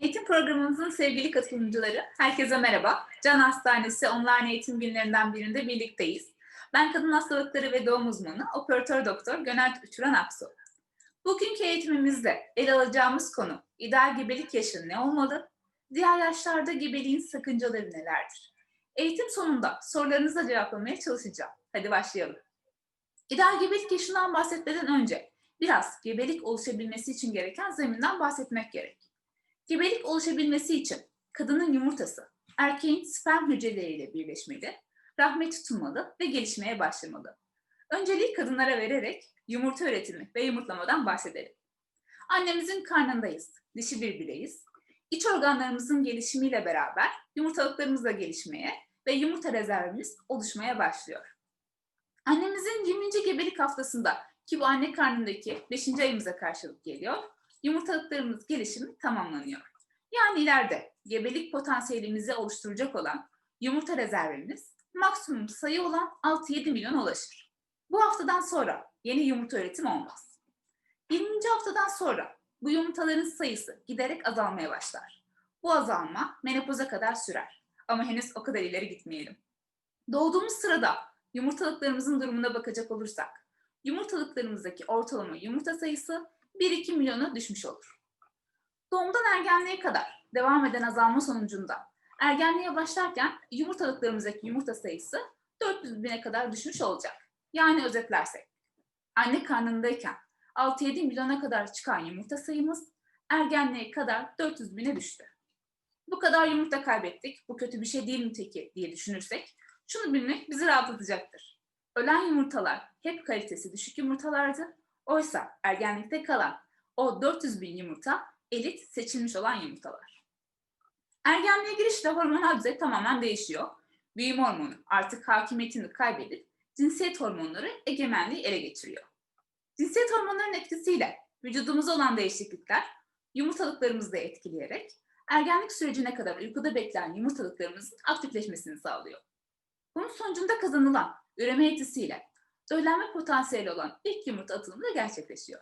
Eğitim programımızın sevgili katılımcıları, herkese merhaba. Can Hastanesi online eğitim günlerinden birinde birlikteyiz. Ben kadın hastalıkları ve doğum uzmanı, operatör doktor Gönel Uçuran Aksu. Bugünkü eğitimimizde ele alacağımız konu, ideal gebelik yaşı ne olmalı? Diğer yaşlarda gebeliğin sakıncaları nelerdir? Eğitim sonunda sorularınıza cevaplamaya çalışacağım. Hadi başlayalım. İdeal gebelik yaşından bahsetmeden önce biraz gebelik oluşabilmesi için gereken zeminden bahsetmek gerek. Gebelik oluşabilmesi için kadının yumurtası erkeğin sperm hücreleriyle birleşmeli, rahme tutunmalı ve gelişmeye başlamalı. Önceliği kadınlara vererek yumurta üretimi ve yumurtlamadan bahsedelim. Annemizin karnındayız, dişi bir bireyiz. İç organlarımızın gelişimiyle beraber yumurtalıklarımız da gelişmeye ve yumurta rezervimiz oluşmaya başlıyor. Annemizin 20. gebelik haftasında ki bu anne karnındaki 5. ayımıza karşılık geliyor yumurtalıklarımız gelişimi tamamlanıyor. Yani ileride gebelik potansiyelimizi oluşturacak olan yumurta rezervimiz maksimum sayı olan 6-7 milyon ulaşır. Bu haftadan sonra yeni yumurta üretimi olmaz. 20. haftadan sonra bu yumurtaların sayısı giderek azalmaya başlar. Bu azalma menopoza kadar sürer. Ama henüz o kadar ileri gitmeyelim. Doğduğumuz sırada yumurtalıklarımızın durumuna bakacak olursak, yumurtalıklarımızdaki ortalama yumurta sayısı 1-2 milyona düşmüş olur. Doğumdan ergenliğe kadar devam eden azalma sonucunda ergenliğe başlarken yumurtalıklarımızdaki yumurta sayısı 400 bine kadar düşmüş olacak. Yani özetlersek, anne karnındayken 6-7 milyona kadar çıkan yumurta sayımız ergenliğe kadar 400 bine düştü. Bu kadar yumurta kaybettik, bu kötü bir şey değil mi peki diye düşünürsek, şunu bilmek bizi rahatlatacaktır. Ölen yumurtalar hep kalitesi düşük yumurtalardı Oysa ergenlikte kalan o 400 bin yumurta elit seçilmiş olan yumurtalar. Ergenliğe girişte hormonal düzey tamamen değişiyor. Büyüme hormonu artık hakimiyetini kaybedip cinsiyet hormonları egemenliği ele geçiriyor. Cinsiyet hormonlarının etkisiyle vücudumuzda olan değişiklikler yumurtalıklarımızı da etkileyerek ergenlik sürecine kadar uykuda bekleyen yumurtalıklarımızın aktifleşmesini sağlıyor. Bunun sonucunda kazanılan üreme yetisiyle döllenme potansiyeli olan ilk yumurta atılımı da gerçekleşiyor.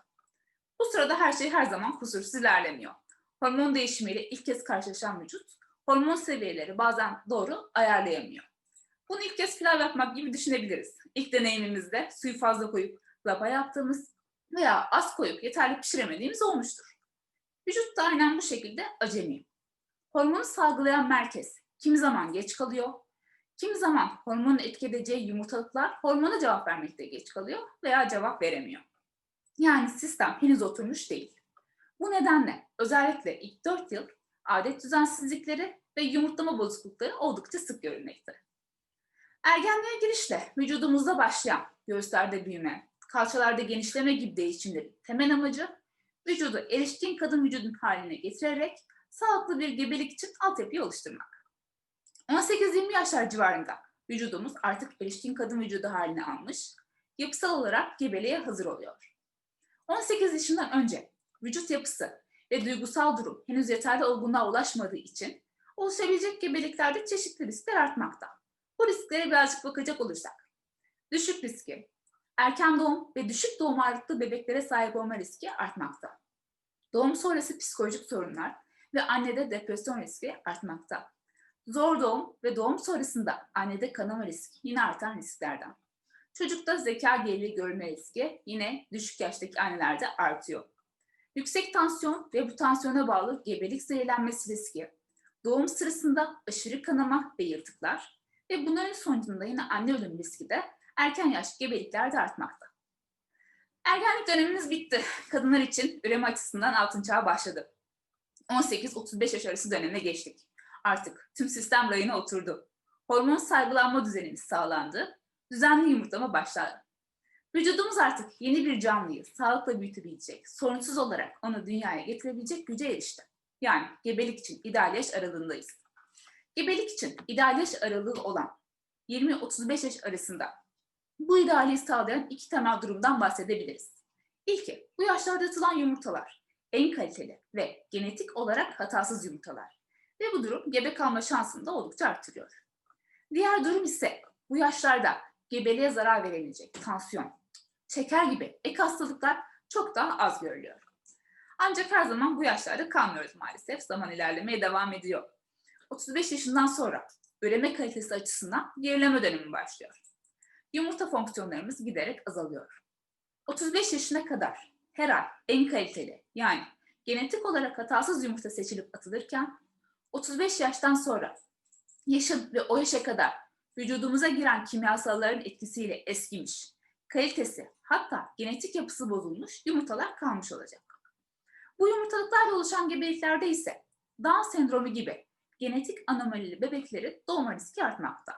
Bu sırada her şey her zaman kusursuz ilerlemiyor. Hormon değişimiyle ilk kez karşılaşan vücut, hormon seviyeleri bazen doğru ayarlayamıyor. Bunu ilk kez pilav yapmak gibi düşünebiliriz. İlk deneyimimizde suyu fazla koyup lapa yaptığımız veya az koyup yeterli pişiremediğimiz olmuştur. Vücut da aynen bu şekilde acemi. Hormonu salgılayan merkez kimi zaman geç kalıyor, Kimi zaman hormonun etki edeceği yumurtalıklar hormona cevap vermekte geç kalıyor veya cevap veremiyor. Yani sistem henüz oturmuş değil. Bu nedenle özellikle ilk 4 yıl adet düzensizlikleri ve yumurtlama bozuklukları oldukça sık görülmekte. Ergenliğe girişle vücudumuzda başlayan göğüslerde büyüme, kalçalarda genişleme gibi değişimlerin temel amacı vücudu erişkin kadın vücudun haline getirerek sağlıklı bir gebelik için altyapıyı oluşturmak. 18-20 yaşlar civarında vücudumuz artık erişkin kadın vücudu haline almış, yapısal olarak gebeliğe hazır oluyor. 18 yaşından önce vücut yapısı ve duygusal durum henüz yeterli olgunluğa ulaşmadığı için oluşabilecek gebeliklerde çeşitli riskler artmakta. Bu risklere birazcık bakacak olursak, düşük riski, erken doğum ve düşük doğum ağırlıklı bebeklere sahip olma riski artmakta. Doğum sonrası psikolojik sorunlar ve annede depresyon riski artmakta. Zor doğum ve doğum sonrasında annede kanama riski yine artan risklerden. Çocukta zeka geriliği görme riski yine düşük yaştaki annelerde artıyor. Yüksek tansiyon ve bu tansiyona bağlı gebelik zehirlenmesi riski, doğum sırasında aşırı kanama ve yırtıklar ve bunların sonucunda yine anne ölüm riski de erken yaş gebeliklerde artmakta. Ergenlik dönemimiz bitti. Kadınlar için üreme açısından altın çağı başladı. 18-35 yaş arası dönemine geçtik artık tüm sistem rayına oturdu. Hormon salgılanma düzenimiz sağlandı. Düzenli yumurtlama başladı. Vücudumuz artık yeni bir canlıyı sağlıkla büyütebilecek, sorunsuz olarak onu dünyaya getirebilecek güce erişti. Yani gebelik için ideal yaş aralığındayız. Gebelik için ideal yaş aralığı olan 20-35 yaş arasında bu ideali sağlayan iki temel durumdan bahsedebiliriz. İlki, bu yaşlarda atılan yumurtalar en kaliteli ve genetik olarak hatasız yumurtalar. Ve bu durum gebe kalma şansını da oldukça artırıyor. Diğer durum ise bu yaşlarda gebeliğe zarar verebilecek tansiyon, şeker gibi ek hastalıklar çok daha az görülüyor. Ancak her zaman bu yaşlarda kalmıyoruz maalesef. Zaman ilerlemeye devam ediyor. 35 yaşından sonra üreme kalitesi açısından gerileme dönemi başlıyor. Yumurta fonksiyonlarımız giderek azalıyor. 35 yaşına kadar her ay en kaliteli yani genetik olarak hatasız yumurta seçilip atılırken 35 yaştan sonra yaşın ve o yaşa kadar vücudumuza giren kimyasalların etkisiyle eskimiş, kalitesi hatta genetik yapısı bozulmuş yumurtalar kalmış olacak. Bu yumurtalıklarla oluşan gebeliklerde ise Down sendromu gibi genetik anomalili bebeklerin doğma riski artmakta.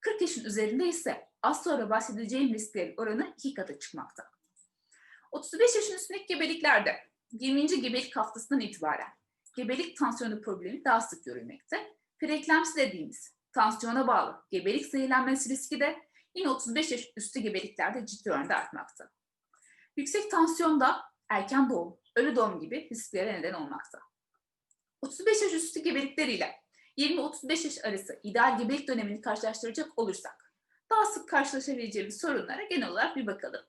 40 yaşın üzerinde ise az sonra bahsedeceğim risklerin oranı iki katı çıkmakta. 35 yaşın üstündeki gebeliklerde 20. gebelik haftasından itibaren gebelik tansiyonu problemi daha sık görülmekte. Preeklemsi dediğimiz tansiyona bağlı gebelik zehirlenmesi riski de yine 35 yaş üstü gebeliklerde ciddi oranda artmakta. Yüksek tansiyonda erken doğum, ölü doğum gibi risklere neden olmakta. 35 yaş üstü gebelikleriyle 20-35 yaş arası ideal gebelik dönemini karşılaştıracak olursak daha sık karşılaşabileceğimiz sorunlara genel olarak bir bakalım.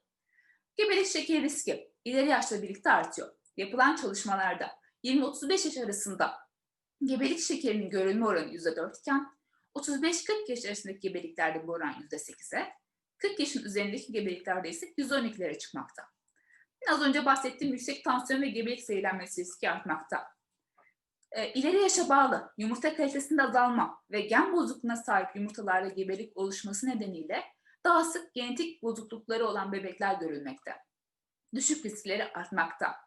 Gebelik şekeri riski ileri yaşla birlikte artıyor. Yapılan çalışmalarda 20-35 yaş arasında gebelik şekerinin görülme oranı %4 iken 35-40 yaş arasındaki gebeliklerde bu oran %8'e, 40 yaşın üzerindeki gebeliklerde ise %12'lere çıkmakta. Az önce bahsettiğim yüksek tansiyon ve gebelik zehirlenmesi riski artmakta. E, ileri yaşa bağlı yumurta kalitesinde azalma ve gen bozukluğuna sahip yumurtalarda gebelik oluşması nedeniyle daha sık genetik bozuklukları olan bebekler görülmekte. Düşük riskleri artmakta.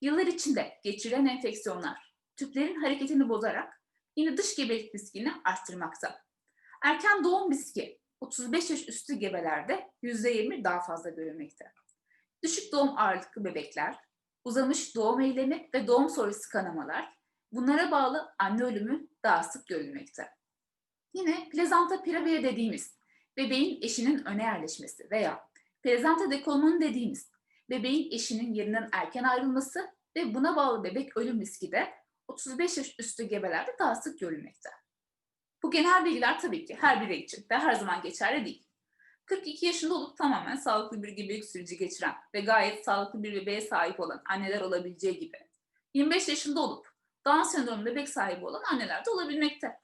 Yıllar içinde geçirilen enfeksiyonlar tüplerin hareketini bozarak yine dış gebelik riskini arttırmakta. Erken doğum riski 35 yaş üstü gebelerde %20 daha fazla görülmekte. Düşük doğum ağırlıklı bebekler, uzamış doğum eylemi ve doğum sonrası kanamalar bunlara bağlı anne ölümü daha sık görülmekte. Yine plezanta piravia dediğimiz bebeğin eşinin öne yerleşmesi veya plezanta dekolmanı dediğimiz bebeğin eşinin yerinden erken ayrılması ve buna bağlı bebek ölüm riski de 35 yaş üstü gebelerde daha sık görülmekte. Bu genel bilgiler tabii ki her birey için ve her zaman geçerli değil. 42 yaşında olup tamamen sağlıklı bir gebelik süreci geçiren ve gayet sağlıklı bir bebeğe sahip olan anneler olabileceği gibi 25 yaşında olup Down sendromu bebek sahibi olan anneler de olabilmekte.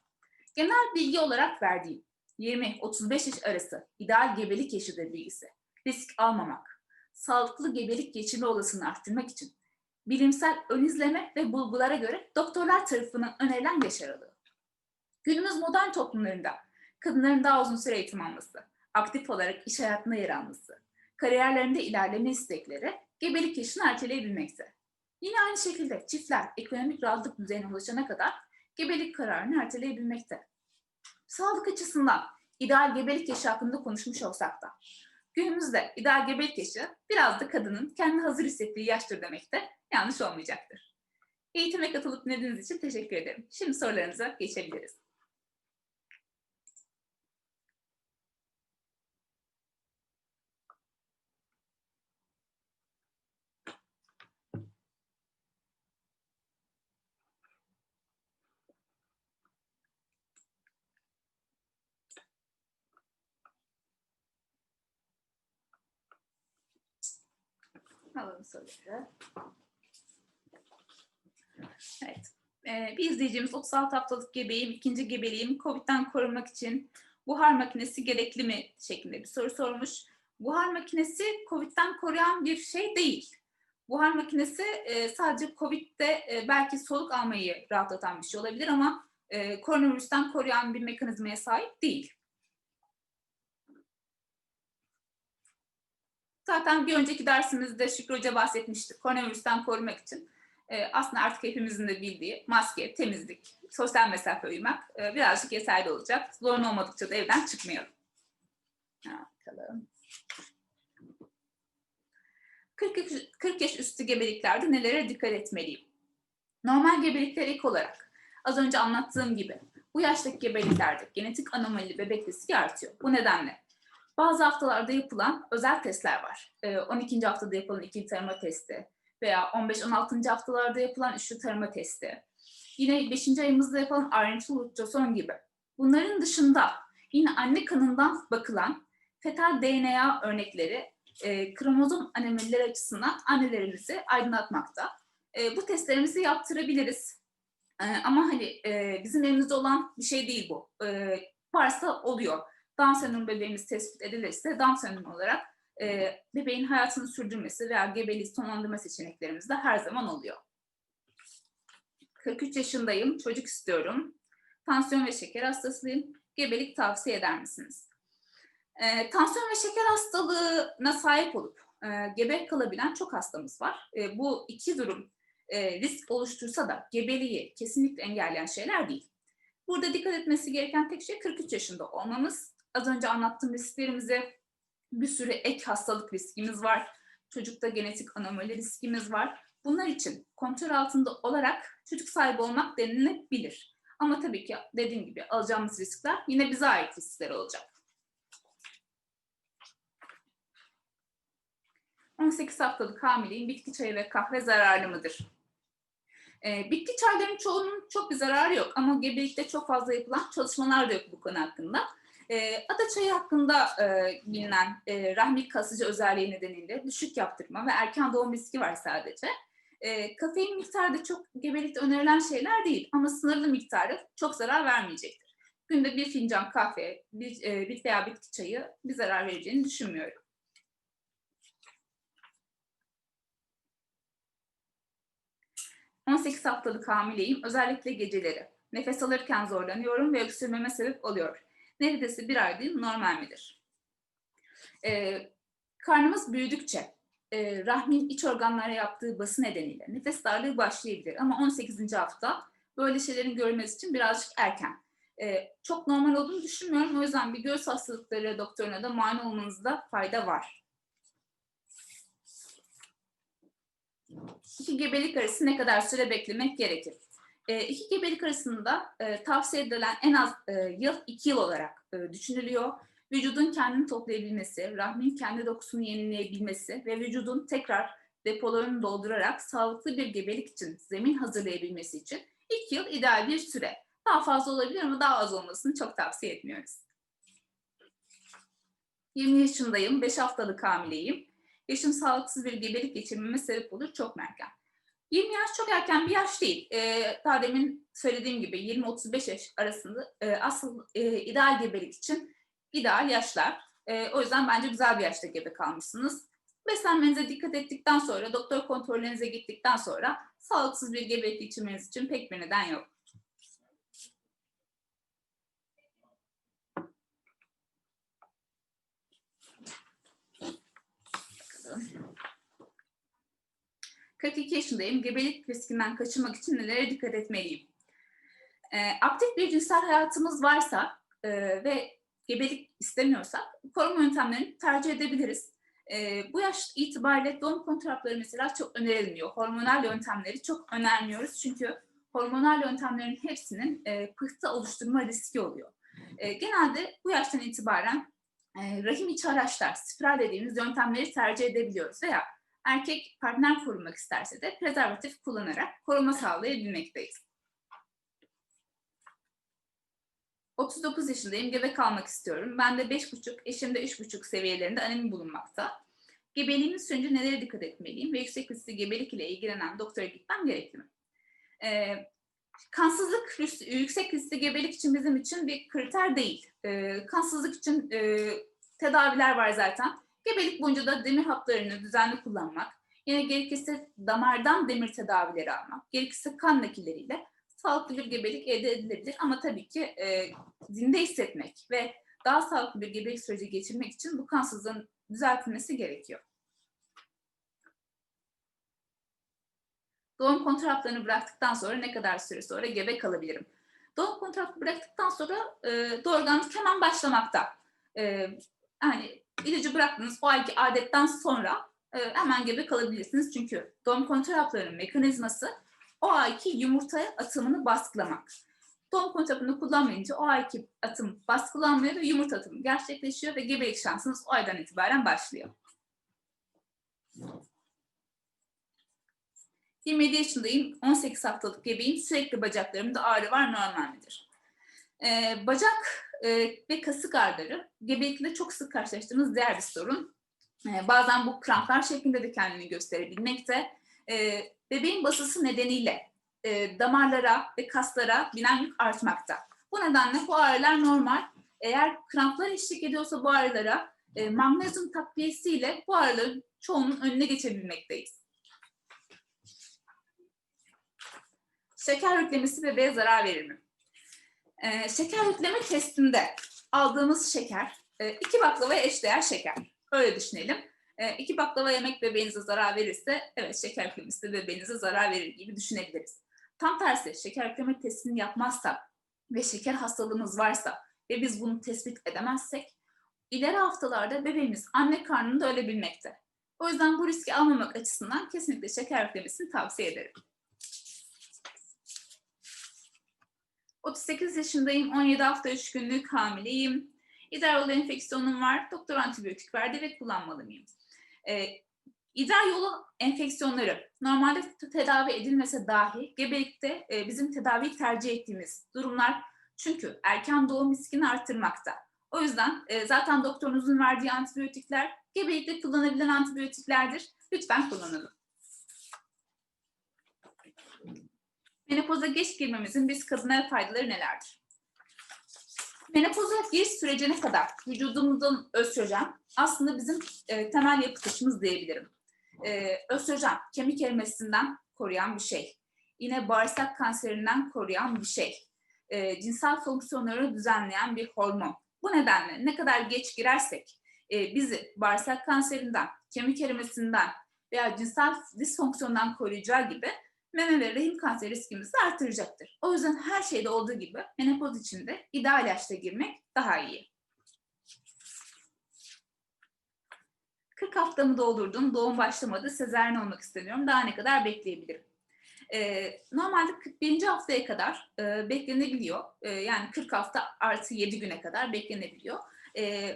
Genel bilgi olarak verdiğim 20-35 yaş arası ideal gebelik yaşıdır bilgisi. Risk almamak, sağlıklı gebelik geçirme olasılığını arttırmak için bilimsel ön izleme ve bulgulara göre doktorlar tarafından önerilen yaş aralığı. Günümüz modern toplumlarında kadınların daha uzun süre eğitim alması, aktif olarak iş hayatında yer alması, kariyerlerinde ilerleme istekleri gebelik yaşını erteleyebilmekte. Yine aynı şekilde çiftler ekonomik rahatlık düzeyine ulaşana kadar gebelik kararını erteleyebilmekte. Sağlık açısından ideal gebelik yaşı hakkında konuşmuş olsak da günümüzde ideal gebelik yaşı biraz da kadının kendi hazır hissettiği yaştır demekte yanlış olmayacaktır. Eğitime katılıp dinlediğiniz için teşekkür ederim. Şimdi sorularınıza geçebiliriz. Alalım soruları. Evet. Ee, bir izleyicimiz 36 haftalık gebeğim, ikinci gebeliğim COVID'den korunmak için buhar makinesi gerekli mi şeklinde bir soru sormuş. Buhar makinesi COVID'den koruyan bir şey değil. Buhar makinesi e, sadece COVID'de e, belki soluk almayı rahatlatan bir şey olabilir ama e, koronavirüsten koruyan bir mekanizmaya sahip değil. Zaten bir önceki dersimizde Şükrü Hoca bahsetmişti. Koronavirüsten korumak için e, aslında artık hepimizin de bildiği maske, temizlik, sosyal mesafe uymak e, birazcık yeterli olacak. Zorun olmadıkça da evden çıkmayalım. bakalım. 40 yaş, 40 yaş üstü gebeliklerde nelere dikkat etmeliyim? Normal gebelikler ilk olarak az önce anlattığım gibi bu yaştaki gebeliklerde genetik anomali bebek riski artıyor. Bu nedenle bazı haftalarda yapılan özel testler var. 12. Ee, haftada yapılan ikili tarama testi veya 15-16. haftalarda yapılan üçlü tarama testi. Yine 5. ayımızda yapılan ayrıntılı ultrason gibi. Bunların dışında yine anne kanından bakılan fetal DNA örnekleri e, kromozom anomalileri açısından annelerimizi aydınlatmakta. E, bu testlerimizi yaptırabiliriz. E, ama hani bizim elimizde olan bir şey değil bu. Varsa oluyor. Down sendromu bebeğimiz tespit edilirse Down sendromu olarak e, bebeğin hayatını sürdürmesi veya gebeliği sonlandırma seçeneklerimiz de her zaman oluyor. 43 yaşındayım, çocuk istiyorum. Tansiyon ve şeker hastasıyım. Gebelik tavsiye eder misiniz? E, tansiyon ve şeker hastalığına sahip olup e, gebe kalabilen çok hastamız var. E, bu iki durum e, risk oluştursa da gebeliği kesinlikle engelleyen şeyler değil. Burada dikkat etmesi gereken tek şey 43 yaşında olmamız. Az önce anlattığım risklerimizi bir sürü ek hastalık riskimiz var. Çocukta genetik anomali riskimiz var. Bunlar için kontrol altında olarak çocuk sahibi olmak denilebilir. Ama tabii ki dediğim gibi alacağımız riskler yine bize ait riskler olacak. 18 haftalık hamileyim. Bitki çayı ve kahve zararlı mıdır? Ee, bitki çaylarının çoğunun çok bir zararı yok ama gebelikte çok fazla yapılan çalışmalar da yok bu konu hakkında. E, ada çayı hakkında e, bilinen e, rahmi kasıcı özelliği nedeniyle düşük yaptırma ve erken doğum riski var sadece. E, kafein miktarı da çok gebelikte önerilen şeyler değil ama sınırlı miktarı çok zarar vermeyecektir. Günde bir fincan kahve, bir, e, bit veya bitki çayı bir zarar vereceğini düşünmüyorum. ...18 haftalık hamileyim. Özellikle geceleri. Nefes alırken zorlanıyorum ve öksürmeme sebep oluyor neredeyse bir ay değil normal midir? Ee, karnımız büyüdükçe e, rahmin iç organlara yaptığı bası nedeniyle nefes darlığı başlayabilir ama 18. hafta böyle şeylerin görülmesi için birazcık erken. Ee, çok normal olduğunu düşünmüyorum. O yüzden bir göğüs hastalıkları doktoruna da muayene olmanızda fayda var. İki gebelik arası ne kadar süre beklemek gerekir? E, iki gebelik arasında e, tavsiye edilen en az e, yıl iki yıl olarak e, düşünülüyor. Vücudun kendini toplayabilmesi, rahmin kendi dokusunu yenileyebilmesi ve vücudun tekrar depolarını doldurarak sağlıklı bir gebelik için zemin hazırlayabilmesi için iki yıl ideal bir süre. Daha fazla olabilir ama daha az olmasını çok tavsiye etmiyoruz. 20 yaşındayım, 5 haftalık hamileyim. Yaşım sağlıksız bir gebelik geçirmeme sebep olur, çok erken. 20 yaş çok erken bir yaş değil. E, daha demin söylediğim gibi 20-35 yaş arasında e, asıl e, ideal gebelik için ideal yaşlar. E, o yüzden bence güzel bir yaşta gebe kalmışsınız. Beslenmenize dikkat ettikten sonra, doktor kontrollerinize gittikten sonra sağlıksız bir gebelik geçirmeniz için pek bir neden yok. Bakalım. 42 yaşındayım. Gebelik riskinden kaçınmak için nelere dikkat etmeliyim? E, aktif bir cinsel hayatımız varsa e, ve gebelik istemiyorsak koruma yöntemlerini tercih edebiliriz. E, bu yaş itibariyle doğum kontrapları mesela çok önerilmiyor. Hormonal yöntemleri çok önermiyoruz çünkü hormonal yöntemlerin hepsinin e, pıhtı oluşturma riski oluyor. E, genelde bu yaştan itibaren e, rahim içi araçlar, spiral dediğimiz yöntemleri tercih edebiliyoruz veya erkek partner korumak isterse de prezervatif kullanarak koruma sağlayabilmekteyiz. 39 yaşındayım, gebe kalmak istiyorum. Ben de 5,5, eşim de 3,5 seviyelerinde anemi bulunmakta. Gebeliğimin sürünce nelere dikkat etmeliyim ve yüksek riskli gebelik ile ilgilenen doktora gitmem gerekli mi? Ee, kansızlık yüksek riskli gebelik için bizim için bir kriter değil. Ee, kansızlık için e, tedaviler var zaten. Gebelik boyunca da demir haplarını düzenli kullanmak, yine gerekirse damardan demir tedavileri almak, gerekirse kan nakilleriyle sağlıklı bir gebelik elde edilebilir. Ama tabii ki e, zinde hissetmek ve daha sağlıklı bir gebelik süreci geçirmek için bu kansızlığın düzeltilmesi gerekiyor. Doğum kontratlarını bıraktıktan sonra ne kadar süre sonra gebe kalabilirim? Doğum kontratı bıraktıktan sonra e, doğurganlık hemen başlamakta. E, yani ilacı bıraktınız o ayki adetten sonra e, hemen gebe kalabilirsiniz. Çünkü doğum kontrol haplarının mekanizması o ayki yumurtaya atımını baskılamak. Doğum kontrol kullanmayınca o ayki atım baskılanmıyor ve yumurta atımı gerçekleşiyor ve gebelik şansınız o aydan itibaren başlıyor. 27 yaşındayım, 18 haftalık gebeyim, sürekli bacaklarımda ağrı var, normal midir? Ee, bacak e, ve kasık ağrıları gebelikte çok sık karşılaştığımız diğer bir sorun. E, bazen bu kramplar şeklinde de kendini gösterebilmekte. E, bebeğin basısı nedeniyle e, damarlara ve kaslara binen yük artmakta. Bu nedenle bu ağrılar normal. Eğer kramplar eşlik ediyorsa bu ağrılara e, magnezyum takviyesiyle bu ağrıların çoğunun önüne geçebilmekteyiz. Şeker yüklemesi bebeğe zarar verir mi? Ee, şeker yükleme testinde aldığımız şeker e, iki baklavaya eşdeğer şeker. Öyle düşünelim. E, iki baklava yemek bebeğinize zarar verirse evet şeker yüklemesi de bebeğinize zarar verir gibi düşünebiliriz. Tam tersi şeker yükleme testini yapmazsak ve şeker hastalığımız varsa ve biz bunu tespit edemezsek ileri haftalarda bebeğimiz anne karnında ölebilmekte. O yüzden bu riski almamak açısından kesinlikle şeker yüklemesini tavsiye ederim. 38 yaşındayım, 17 hafta 3 günlük hamileyim. İdrar yolu enfeksiyonum var, doktor antibiyotik verdi ve kullanmalı mıyım? Ee, idrar yolu enfeksiyonları normalde tedavi edilmese dahi gebelikte e, bizim tedavi tercih ettiğimiz durumlar çünkü erken doğum riskini arttırmakta. O yüzden e, zaten doktorunuzun verdiği antibiyotikler gebelikte kullanılabilen antibiyotiklerdir. Lütfen kullanalım. Menopoza geç girmemizin biz kadınlara faydaları nelerdir? Menopoza giriş sürecine kadar vücudumuzun östrojen aslında bizim e, temel yapı taşımız diyebilirim. E, östrojen kemik erimesinden koruyan bir şey. Yine bağırsak kanserinden koruyan bir şey. E, cinsel fonksiyonları düzenleyen bir hormon. Bu nedenle ne kadar geç girersek e, bizi bağırsak kanserinden, kemik erimesinden veya cinsel disfonksiyondan koruyacağı gibi meme ve rahim kanseri riskimizi artıracaktır. O yüzden her şeyde olduğu gibi menopoz için de ideal yaşta girmek daha iyi. 40 haftamı doldurdum, doğum başlamadı, sezaryen olmak istemiyorum. Daha ne kadar bekleyebilirim? Ee, normalde 41. haftaya kadar e, beklenebiliyor. E, yani 40 hafta artı 7 güne kadar beklenebiliyor. E,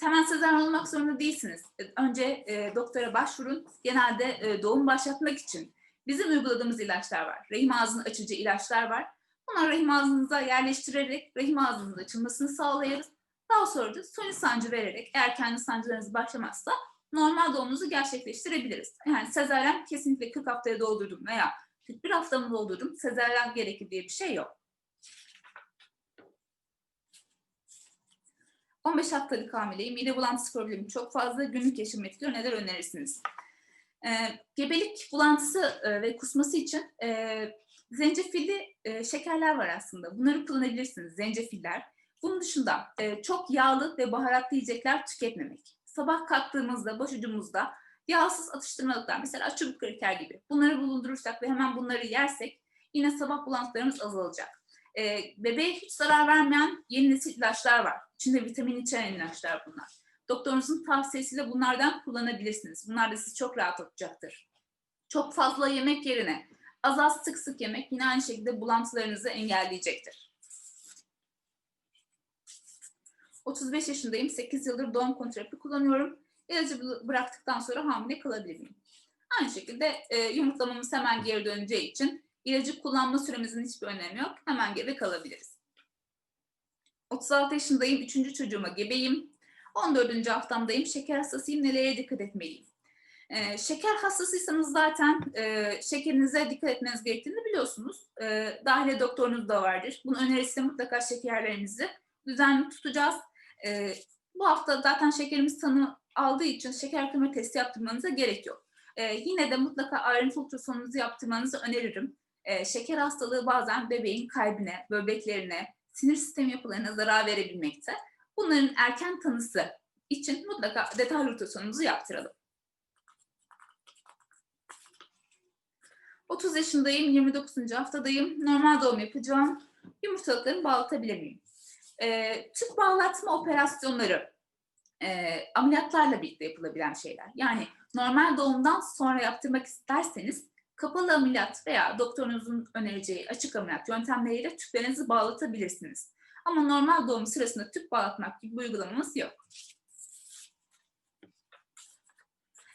hemen sezaryen olmak zorunda değilsiniz. Önce e, doktora başvurun. Genelde e, doğum başlatmak için Bizim uyguladığımız ilaçlar var. Rahim ağzını açıcı ilaçlar var. Bunları rahim ağzınıza yerleştirerek rahim ağzınızın açılmasını sağlayarız. Daha sonra da suni sancı vererek eğer kendi sancılarınız başlamazsa normal doğumunuzu gerçekleştirebiliriz. Yani sezaryen kesinlikle 40 haftaya doldurdum veya 41 haftamı doldurdum sezaryen gerekir diye bir şey yok. 15 haftalık hamileyim. Mide bulantısı problemi çok fazla. Günlük yaşam etkiliyor. Neler önerirsiniz? E, gebelik bulantısı e, ve kusması için e, zencefilli e, şekerler var aslında. Bunları kullanabilirsiniz, zencefiller. Bunun dışında e, çok yağlı ve baharatlı yiyecekler tüketmemek. Sabah kalktığımızda, başucumuzda yağsız atıştırmalıklar, mesela çubuk kraker gibi. Bunları bulundurursak ve hemen bunları yersek yine sabah bulantılarımız azalacak. E, bebeğe hiç zarar vermeyen yeni nesil ilaçlar var. İçinde vitamin içeren ilaçlar bunlar. Doktorunuzun tavsiyesiyle bunlardan kullanabilirsiniz. Bunlar da sizi çok rahatlatacaktır. Çok fazla yemek yerine az az sık sık yemek yine aynı şekilde bulantılarınızı engelleyecektir. 35 yaşındayım. 8 yıldır doğum kontrapi kullanıyorum. İlacı bıraktıktan sonra hamile kalabilir miyim? Aynı şekilde e, yumurtlamamız hemen geri döneceği için ilacı kullanma süremizin hiçbir önemi yok. Hemen gebe kalabiliriz. 36 yaşındayım. Üçüncü çocuğuma gebeyim. 14. haftamdayım. Şeker hastasıyım. Nelere dikkat etmeliyim? Ee, şeker hastasıysanız zaten e, şekerinize dikkat etmeniz gerektiğini biliyorsunuz. E, dahiliye doktorunuz da vardır. Bunun önerisi mutlaka şekerlerinizi düzenli tutacağız. E, bu hafta zaten şekerimiz tanı aldığı için şeker yükleme testi yaptırmanıza gerek yok. E, yine de mutlaka ayrıntı ultrasonunuzu yaptırmanızı öneririm. E, şeker hastalığı bazen bebeğin kalbine, böbreklerine, sinir sistemi yapılarına zarar verebilmekte. Bunların erken tanısı için mutlaka detaylı ultrasonumuzu yaptıralım. 30 yaşındayım, 29. haftadayım. Normal doğum yapacağım. Yumurtalıklarımı bağlatabilir miyim? Ee, tüp bağlatma operasyonları e, ameliyatlarla birlikte yapılabilen şeyler. Yani normal doğumdan sonra yaptırmak isterseniz kapalı ameliyat veya doktorunuzun önereceği açık ameliyat yöntemleriyle tüplerinizi bağlatabilirsiniz. Ama normal doğum sırasında tüp bağlatmak gibi bir uygulamamız yok.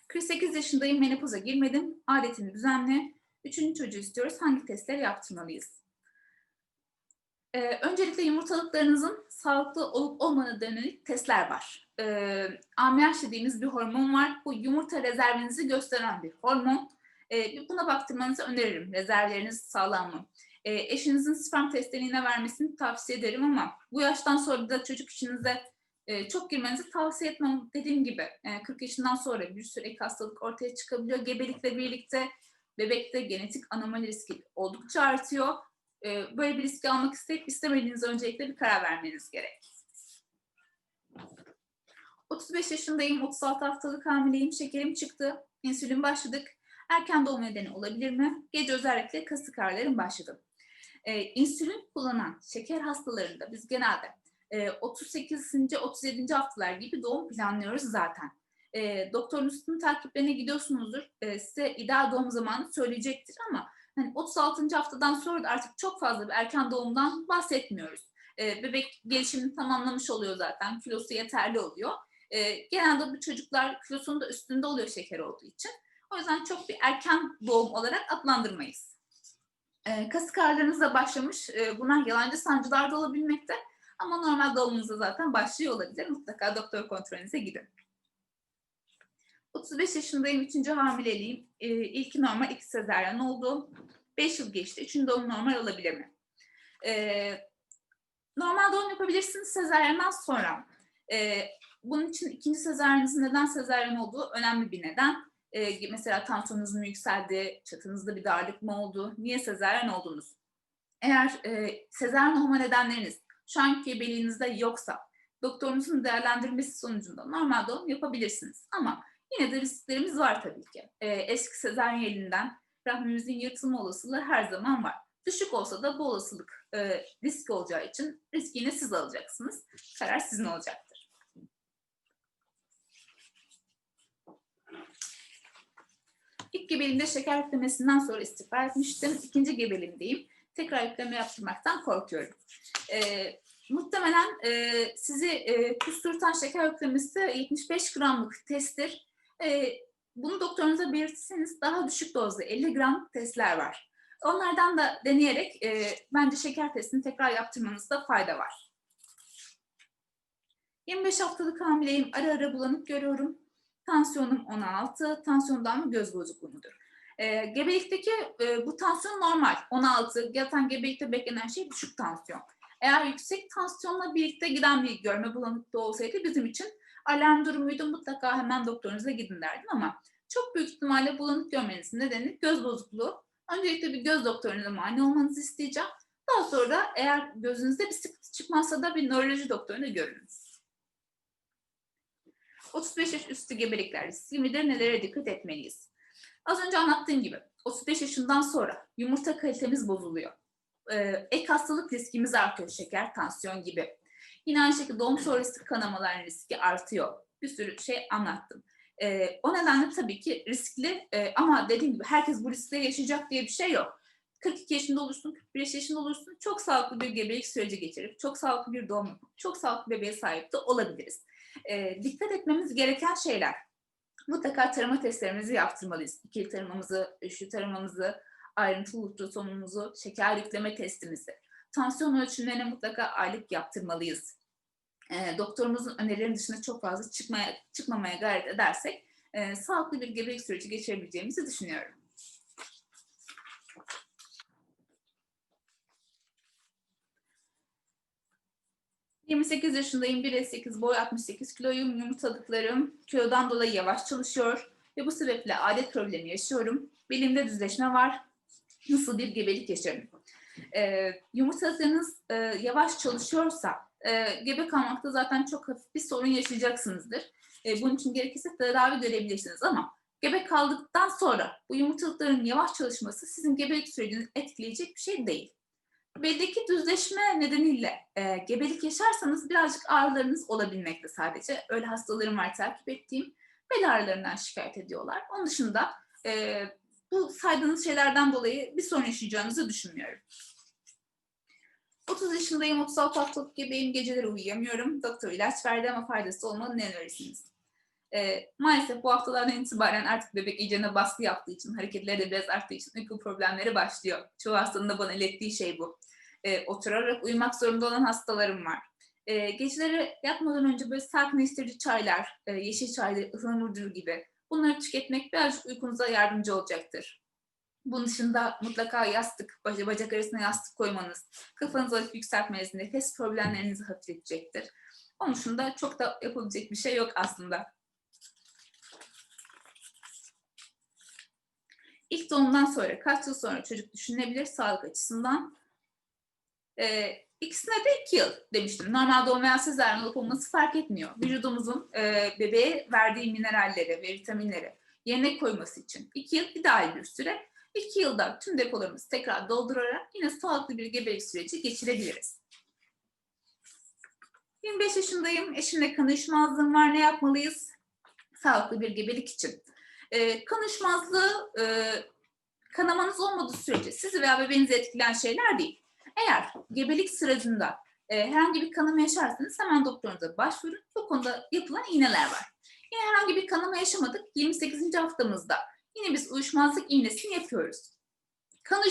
48 yaşındayım, menopoza girmedim. Adetim düzenli. Üçüncü çocuğu istiyoruz. Hangi testleri yaptırmalıyız? Ee, öncelikle yumurtalıklarınızın sağlıklı olup olmadığına yönelik testler var. Ee, AMH dediğimiz bir hormon var. Bu yumurta rezervinizi gösteren bir hormon. E, buna baktırmanızı öneririm. Rezervleriniz sağlam mı? E, eşinizin sperm testlerini yine vermesini tavsiye ederim ama bu yaştan sonra da çocuk işinize e, çok girmenizi tavsiye etmem. Dediğim gibi e, 40 yaşından sonra bir sürü ek hastalık ortaya çıkabiliyor. Gebelikle birlikte bebekte genetik anomali riski oldukça artıyor. E, böyle bir riski almak isteyip istemediğiniz öncelikle bir karar vermeniz gerek. 35 yaşındayım, 36 haftalık hamileyim, şekerim çıktı, insülin başladık. Erken doğum nedeni olabilir mi? Gece özellikle kasık ağrılarım başladı. Ee, insülin kullanan şeker hastalarında biz genelde e, 38. 37. haftalar gibi doğum planlıyoruz zaten. E, doktorunuzun takiplerine gidiyorsunuzdur. E, size ideal doğum zamanı söyleyecektir ama hani 36. haftadan sonra da artık çok fazla bir erken doğumdan bahsetmiyoruz. E, bebek gelişimini tamamlamış oluyor zaten. Kilosu yeterli oluyor. E, genelde bu çocuklar kilosunun da üstünde oluyor şeker olduğu için. O yüzden çok bir erken doğum olarak adlandırmayız. E, kasık ağrılarınız da başlamış. E, bunlar yalancı sancılar da olabilmekte. Ama normal doğumunuzda zaten başlıyor olabilir. Mutlaka doktor kontrolünüze gidin. 35 yaşındayım, 3. hamileliğim. E, normal, iki sezaryen oldu. 5 yıl geçti, 3. doğum normal olabilir mi? Normal doğum yapabilirsiniz sezaryenden sonra. Bunun için ikinci sezaryenizin neden sezaryen olduğu önemli bir neden. E, mesela tansiyonunuz mu yükseldi, çatınızda bir darlık mı oldu, niye sezaryen oldunuz? Eğer e, sezaryen olma nedenleriniz şu anki gebeliğinizde yoksa doktorunuzun değerlendirmesi sonucunda normal doğum yapabilirsiniz. Ama yine de risklerimiz var tabii ki. E, eski sezaryen elinden rahmimizin yırtılma olasılığı her zaman var. Düşük olsa da bu olasılık e, risk olacağı için riski yine siz alacaksınız. Karar sizin olacaktır. İlk gebeliğimde şeker yüklemesinden sonra istifa etmiştim. İkinci gebeliğimdeyim. Tekrar yükleme yaptırmaktan korkuyorum. E, muhtemelen e, sizi e, kusturtan şeker yüklemesi 75 gramlık testtir. E, bunu doktorunuza belirtirseniz daha düşük dozda 50 gram testler var. Onlardan da deneyerek e, bence şeker testini tekrar yaptırmanızda fayda var. 25 haftalık hamileyim. Ara ara bulanık görüyorum. Tansiyonum 16. Tansiyondan göz bozukluğu mudur? E, gebelikteki e, bu tansiyon normal. 16. Zaten gebelikte beklenen şey düşük tansiyon. Eğer yüksek tansiyonla birlikte giden bir görme bulanıklığı olsaydı bizim için alarm durumuydu. Mutlaka hemen doktorunuza gidin derdim ama çok büyük ihtimalle bulanık görmenizin nedeni göz bozukluğu. Öncelikle bir göz doktoruna muayene olmanızı isteyeceğim. Daha sonra eğer gözünüzde bir sıkıntı çıkmazsa da bir nöroloji doktoruna görünüz. 35 yaş üstü gebelikler riski midir? Nelere dikkat etmeliyiz? Az önce anlattığım gibi 35 yaşından sonra yumurta kalitemiz bozuluyor. Ee, ek hastalık riskimiz artıyor. Şeker, tansiyon gibi. Yine aynı şekilde doğum sonrası kanamaların riski artıyor. Bir sürü şey anlattım. Ee, o nedenle tabii ki riskli e, ama dediğim gibi herkes bu riskle yaşayacak diye bir şey yok. 42 yaşında olursun, 41 yaşında olursun çok sağlıklı bir gebelik süreci geçirip çok sağlıklı bir doğum çok sağlıklı bebeğe sahip de olabiliriz. E, dikkat etmemiz gereken şeyler. Mutlaka tarama testlerimizi yaptırmalıyız. İkili taramamızı, üçlü taramamızı, ayrıntılı ultrasonumuzu, şeker yükleme testimizi. Tansiyon ölçümlerine mutlaka aylık yaptırmalıyız. E, doktorumuzun önerilerinin dışında çok fazla çıkmaya, çıkmamaya gayret edersek e, sağlıklı bir gebelik süreci geçirebileceğimizi düşünüyorum. ...28 yaşındayım, 1.8 boy, 68 kiloyum, yumurtalıklarım kilodan dolayı yavaş çalışıyor ve bu sebeple adet problemi yaşıyorum. Belimde düzleşme var, nasıl bir gebelik yaşarım? Ee, yumurtalıklarınız e, yavaş çalışıyorsa, e, gebe kalmakta zaten çok hafif bir sorun yaşayacaksınızdır. E, bunun için gerekirse tedavi görebilirsiniz ama gebe kaldıktan sonra bu yumurtalıkların yavaş çalışması sizin gebelik sürecinizi etkileyecek bir şey değil. Beldeki düzleşme nedeniyle e, gebelik yaşarsanız birazcık ağrılarınız olabilmekte sadece. Öyle hastalarım var takip ettiğim. Bel ağrılarından şikayet ediyorlar. Onun dışında e, bu saydığınız şeylerden dolayı bir sorun yaşayacağınızı düşünmüyorum. 30 yaşındayım, 36 haftalık gebeyim, geceleri uyuyamıyorum. Doktor ilaç verdi ama faydası olmadı, ne önerirsiniz? E, maalesef bu haftalardan itibaren artık bebek iyicene baskı yaptığı için, hareketleri de biraz arttığı için uyku problemleri başlıyor. Çoğu hastanın da bana ilettiği şey bu. E, oturarak uyumak zorunda olan hastalarım var. E, geceleri yatmadan önce böyle sakinleştirici çaylar, e, yeşil çaylar, ıhlamur gibi Bunları tüketmek birazcık uykunuza yardımcı olacaktır. Bunun dışında mutlaka yastık, baca- bacak arasına yastık koymanız, kafanızı hafif yükseltmeniz nefes problemlerinizi hafifletecektir. Onun dışında çok da yapabilecek bir şey yok aslında. İlk doğumdan sonra kaç yıl sonra çocuk düşünülebilir sağlık açısından? Ee, ikisine de iki yıl demiştim. Normal doğum veya sezaryen olup olması fark etmiyor. Vücudumuzun e, bebeğe verdiği mineralleri ve vitaminleri yerine koyması için iki yıl ideal bir süre. İki yılda tüm depolarımızı tekrar doldurarak yine sağlıklı bir gebelik süreci geçirebiliriz. 25 yaşındayım, eşimle kan uyuşmazlığım var, ne yapmalıyız? Sağlıklı bir gebelik için. Ee, kan e, kanamanız olmadığı sürece sizi veya bebeğinizi etkileyen şeyler değil. Eğer gebelik sırasında e, herhangi bir kanama yaşarsanız hemen doktorunuza başvurun. Bu konuda yapılan iğneler var. Yine herhangi bir kanama yaşamadık. 28. haftamızda yine biz uyuşmazlık iğnesini yapıyoruz. Kan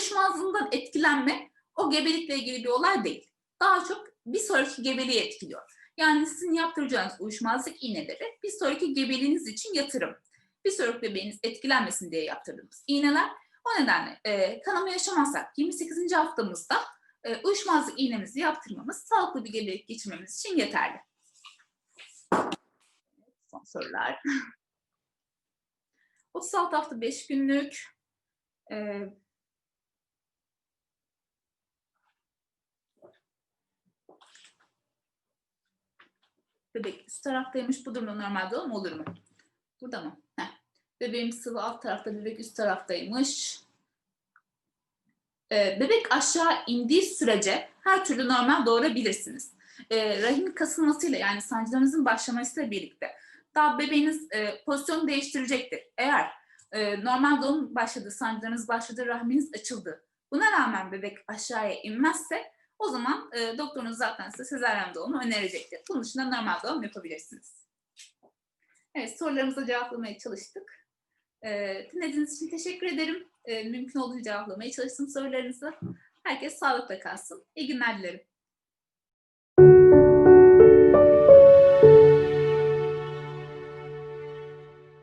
etkilenme o gebelikle ilgili bir olay değil. Daha çok bir sonraki gebeliği etkiliyor. Yani sizin yaptıracağınız uyuşmazlık iğneleri bir sonraki gebeliğiniz için yatırım. Bir sonraki bebeğiniz etkilenmesin diye yaptırdığımız iğneler. O nedenle e, kanama yaşamazsak 28. haftamızda e, uyuşmazlık iğnemizi yaptırmamız sağlıklı bir gebelik geçirmemiz için yeterli. Son sorular. 36 hafta 5 günlük. E, bebek üst taraftaymış. Bu durumda normal doğum olur mu? Burada mı? Heh. Bebeğim sıvı alt tarafta, bebek üst taraftaymış. Ee, bebek aşağı indiği sürece her türlü normal doğurabilirsiniz. Ee, rahim kasılmasıyla yani sancılarınızın başlamasıyla birlikte daha bebeğiniz e, pozisyon değiştirecektir. Eğer e, normal doğum başladı, sancılarınız başladı, rahminiz açıldı. Buna rağmen bebek aşağıya inmezse o zaman e, doktorunuz zaten size sezaryen doğumu önerecektir. Bunun dışında normal doğum yapabilirsiniz. Evet sorularımıza cevaplamaya çalıştık. E, dinlediğiniz için teşekkür ederim. E, mümkün olduğunca cevaplamaya çalıştım sorularınızı. Herkes sağlıkla kalsın. İyi günler dilerim.